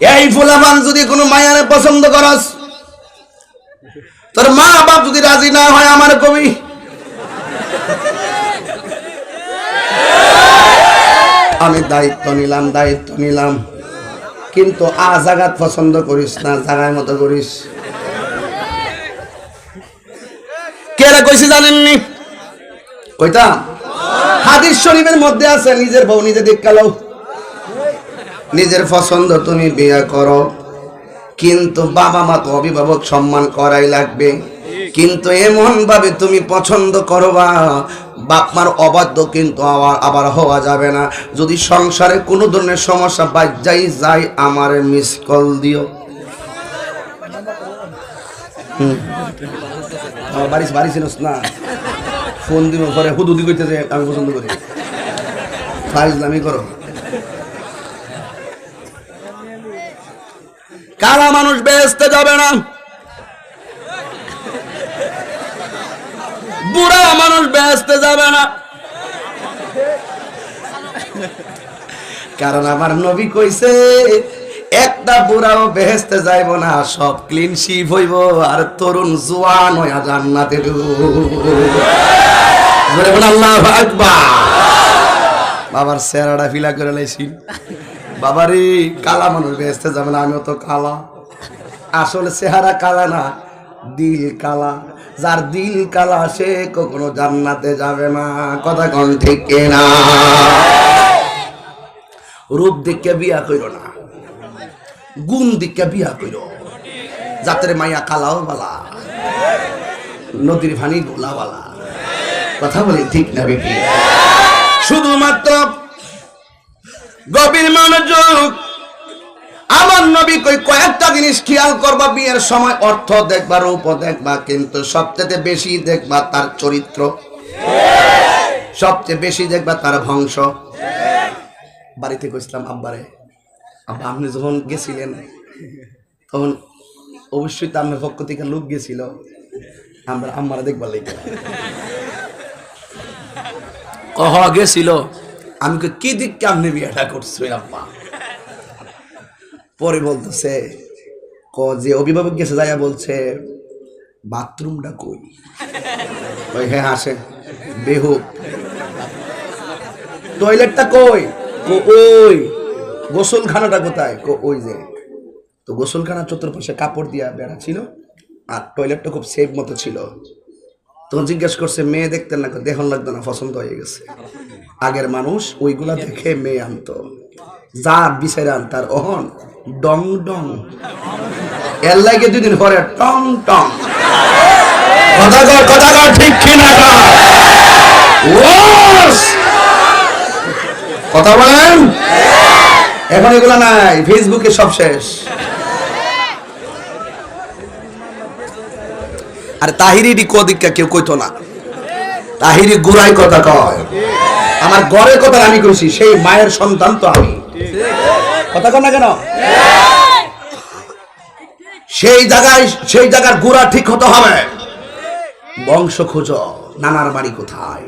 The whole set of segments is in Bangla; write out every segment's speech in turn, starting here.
এই ফুলাবান যদি কোনো মায়ারে পছন্দ করস, তোর মা বাপ যদি রাজি না হয় আমার কবি। আমি দায়িত্ব নিলাম দায়িত্ব নিলাম। কিন্তু আ জাগাত পছন্দ করিস না, জাগায় মতো করিস। কেরা কইছি জানেননি? কইতাম? হাদিস শরীফের মধ্যে আছে, নিজের বউ নিজে দেখাল নিজের পছন্দ তুমি বিয়ে করো। কিন্তু বাবা মা তো অভিভাবক সম্মান করাই লাগবে। কিন্তু এমন ভাবে তুমি পছন্দ করবা বাপমার অবাধ্য কিন্তু আবার আবার হওয়া যাবে না। যদি সংসারে কোনো ধরনের সমস্যা বাজ্যাই যায় আমার মিস কল দিও। বাড়ি বাড়ি ছিলস না। ফোন দিব, পরে হুদুদি কইতেছে, আমি পছন্দ করি। ফাইজলামি করো। কারা মানুষ বেহেস্তে যাবে না। বুড়া মানুষ বেহেস্তে যাবে না। কারণ আমার নবী কইছে, একটা বুড়াও বেহেস্তে যাইব না, সব ক্লিন শিপ হইব, আর তরুণ জোয়ান হইয়া জান্নাতে আল্লাহ আকবার। বাবার চেহারাটা ফিলা করে লাইছি। বাবারে, কালা মানুষ বেহেস্তে যাবে না আমিও তো কালা। আসলে চেহারা কালা না, দিল কালা। যার দিল কালা, সে কখনো জান্নাতে যাবে না। কথা কোন ঠিক না রূপ দেখে বিয়া কইর না, গুণ দেখে বিয়া কইর। যাতে মাইয়া কালাও বালা, নদীর ভানি গোলা বালা কথা বলি ঠিক না বেটি শুধুমাত্র গভীর মনোযোগ। আমার নবী কই কয়েকটা জিনিস খেয়াল করবা, বিয়ের সময় অর্থ দেখবা, রূপ দেখবা, কিন্তু সবচেয়ে বেশি দেখবা তার চরিত্র। সবচেয়ে বেশি দেখবা তার বংশ। বাড়িতে কইছিলাম, আব্বারে, আব্বা, আপনি যখন গেছিলেন, তখন অবশ্যই তো আমার পক্ষ থেকে লোক গেছিল। আমরা, আম্মারা দেখবার লেগে। কহ, গেছিল। আমি কি দিক কেমনি বিয়েটা করছ আব্বা? পরে বলতেছে, ক, যে অভিভাবক গেছে যাইয়া বলছে, বাথরুমটা কই? ওই হ্যাঁ আসে। বেহুক টয়লেটটা কই? কো, ওই, গোসলখানাটা কোথায়? কো, ওই যে। তো গোসলখানা চতুর্পাশে কাপড় দিয়া বেড়া ছিল, আর টয়লেটটা খুব সেফ মতো ছিল। তখন জিজ্ঞেস করছে মেয়ে দেখতেন না দেখুন লাগতো না পছন্দ হয়ে গেছে। আগের মানুষ ওইগুলা দেখে মেয়ে আনতো। যা বিচারে আন তার অহন ডং ডং। এর লাগে দুদিন পরে টং টং। ঠিক কিনা কথা বলেন? এখন এগুলা নাই ফেসবুকে সব শেষ। আর তাহিরি কদিকটা কেউ কইতো না। তাহিরি গুড়াই কথা কয়। আমার গড়ের কথা আমি কইছি, সেই মায়ের সন্তান তো আমি। কথা কর না কেন? সেই জায়গায়, সেই জায়গার গুড়া ঠিক হতে হবে। বংশ খোঁজ, নানার বাড়ি কোথায়?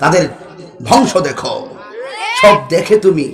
তাদের বংশ দেখো। সব দেখে তুমি।